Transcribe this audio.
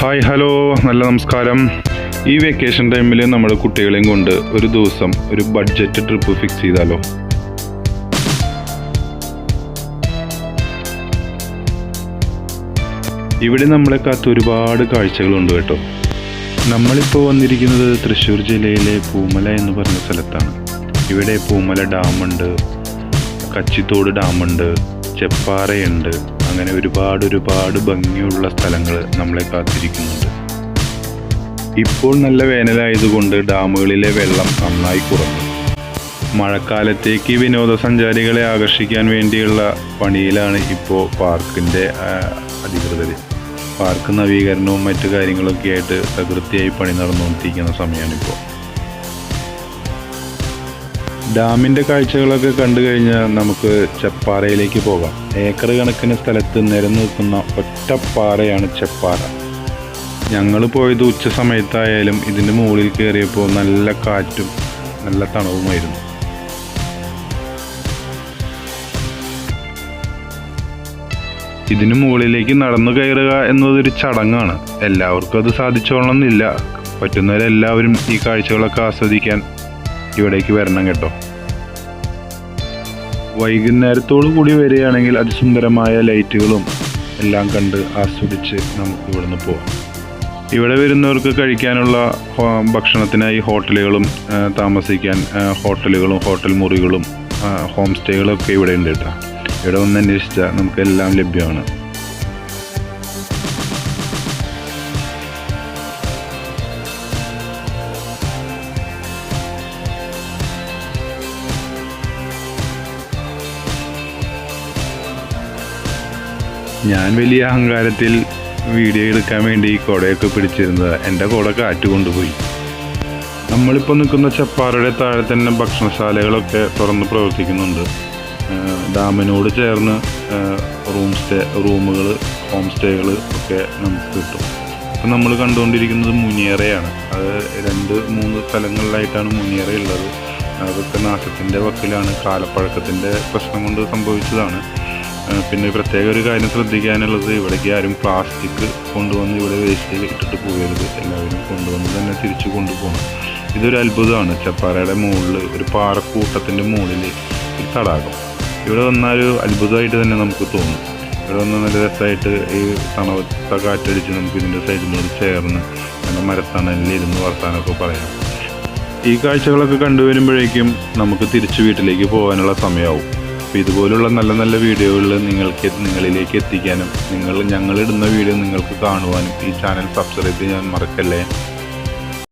Hi hello നല്ല നമസ്കാരം. ഈ വെക്കേഷൻ ടൈമിൽ നമ്മുടെ കുട്ടികളെയും കൊണ്ട് ഒരു ദിവസം ഒരു ബഡ്ജറ്റ് ട്രിപ്പ് ഫിക്സ് ചെയ്താലോ? ഇവിടെ നമ്മളെ കാത്ത് ഒരുപാട് കാഴ്ചകളുണ്ട് കേട്ടോ. നമ്മളിപ്പോൾ വന്നിരിക്കുന്നത് തൃശ്ശൂർ ജില്ലയിലെ പൂമല എന്ന് പറഞ്ഞ സ്ഥലത്താണ്. ഇവിടെ പൂമല ഡാമുണ്ട് കച്ചിത്തോട് ഡാമുണ്ട് ചെപ്പാറയുണ്ട് അങ്ങനെ ഒരുപാട് ഒരുപാട് ഭംഗിയുള്ള സ്ഥലങ്ങൾ നമ്മളെ കാത്തിരിക്കുന്നുണ്ട്. ഇപ്പോൾ നല്ല വേനലായതുകൊണ്ട് ഡാമുകളിലെ വെള്ളം നന്നായി കുറഞ്ഞു. മഴക്കാലത്തേക്ക് വിനോദസഞ്ചാരികളെ ആകർഷിക്കാൻ വേണ്ടിയുള്ള പണിയിലാണ് ഇപ്പോൾ പാർക്കിന്റെ അധികൃതർ പാർക്ക് നവീകരണവും മറ്റു കാര്യങ്ങളൊക്കെ ആയിട്ട് തകൃതിയായി പണി നടന്നുകൊണ്ടിരിക്കുന്ന സമയമാണിപ്പോൾ ഡാമിന്റെ കാഴ്ചകളൊക്കെ കണ്ടു കഴിഞ്ഞാൽ നമുക്ക് ചെപ്പാറയിലേക്ക് പോകാം. ഏക്കർ കണക്കിന് സ്ഥലത്ത് നിരന്നു നിൽക്കുന്ന ഒറ്റപ്പാറയാണ് ചെപ്പാറ. ഞങ്ങൾ പോയത് ഉച്ച സമയത്തായാലും ഇതിന്റെ മുകളിൽ കയറിയപ്പോൾ നല്ല കാറ്റും നല്ല തണവുമായിരുന്നു. ഇതിനു മുകളിലേക്ക് നടന്നു കയറുക എന്നതൊരു ചടങ്ങാണ്. എല്ലാവർക്കും അത് സാധിച്ചോളണമെന്നില്ല. പറ്റുന്നവരെല്ലാവരും ഈ കാഴ്ചകളൊക്കെ ആസ്വദിക്കാൻ ഇവിടേക്ക് വരണം കേട്ടോ. വൈകുന്നേരത്തോടു കൂടി വരികയാണെങ്കിൽ അതിസുന്ദരമായ ലൈറ്റുകളും എല്ലാം കണ്ട് ആസ്വദിച്ച് നമുക്ക് ഇവിടുന്ന് പോകാം ഇവിടെ വരുന്നവർക്ക് കഴിക്കാനുള്ള ഭക്ഷണത്തിനായി ഹോട്ടലുകളും താമസിക്കാൻ ഹോട്ടലുകളും ഹോട്ടൽ മുറികളും ഹോം സ്റ്റേകളൊക്കെ ഇവിടെ ഉണ്ട് കേട്ടോ. ഇവിടെ ഒന്ന് അന്വേഷിച്ചാൽ നമുക്കെല്ലാം ലഭ്യമാണ്. ഞാൻ വലിയ അഹങ്കാരത്തിൽ വീഡിയോ എടുക്കാൻ വേണ്ടി കുടയൊക്കെ പിടിച്ചിരുന്നത് എന്റെ കുട കാറ്റ് കൊണ്ടുപോയി. നമ്മളിപ്പോൾ നിൽക്കുന്ന ചപ്പാറയുടെ താഴെ തന്നെ ഭക്ഷണശാലകളൊക്കെ തുറന്ന് പ്രവർത്തിക്കുന്നുണ്ട്. ഡാമിനോട് ചേർന്ന് റൂം സ്റ്റേ റൂമുകൾ ഹോം സ്റ്റേകൾ ഒക്കെ നമുക്ക് കിട്ടും. ഇപ്പം നമ്മൾ കണ്ടുകൊണ്ടിരിക്കുന്നത് മുനിയറയാണ്. അത് രണ്ട് മൂന്ന് സ്ഥലങ്ങളിലായിട്ടാണ് മുനിയറ ഉള്ളത്. അതൊക്കെ നാശത്തിന്റെ വക്കിലാണ് കാലപ്പഴക്കത്തിന്റെ പ്രശ്നം കൊണ്ട് സംഭവിച്ചതാണ്. പിന്നെ പ്രത്യേക ഒരു കാര്യം ശ്രദ്ധിക്കാനുള്ളത് ഇവിടേക്ക് ആരും പ്ലാസ്റ്റിക് കൊണ്ടുവന്ന് ഇവിടെ വേസ്റ്റ് ഇട്ടിട്ട് പോകരുത്. എല്ലാവരും കൊണ്ടുവന്ന് തന്നെ തിരിച്ചു കൊണ്ടുപോകണം. ഇതൊരു അത്ഭുതമാണ്. ചപ്പാറയുടെ മുകളിൽ ഒരു പാറക്കൂട്ടത്തിന്റെ മുകളിൽ ഒരു തടാകം. ഇവിടെ വന്നാൽ ഒരു അത്ഭുതമായിട്ട് തന്നെ നമുക്ക് തോന്നും. ഇവിടെ വന്ന് നല്ല രസമായിട്ട് ഈ തണവത്ത കാറ്റടിച്ച് നമുക്ക് ഇതിന്റെ സൈഡിനോട് ചേർന്ന് നല്ല മരത്തണലിൽ ഇരുന്ന് വർത്താനമൊക്കെ പറയാം. ഈ കാഴ്ചകളൊക്കെ കണ്ടുവരുമ്പോഴേക്കും നമുക്ക് തിരിച്ച് വീട്ടിലേക്ക് പോകാനുള്ള സമയമാവും. അപ്പോൾ ഇതുപോലുള്ള നല്ല നല്ല വീഡിയോകൾ നിങ്ങൾക്ക് നിങ്ങളിലേക്ക് എത്തിക്കാനും നിങ്ങൾ ഞങ്ങളിടുന്ന വീഡിയോ നിങ്ങൾക്ക് കാണുവാനും ഈ ചാനൽ സബ്സ്ക്രൈബ് ചെയ്യാൻ മറക്കല്ലേ?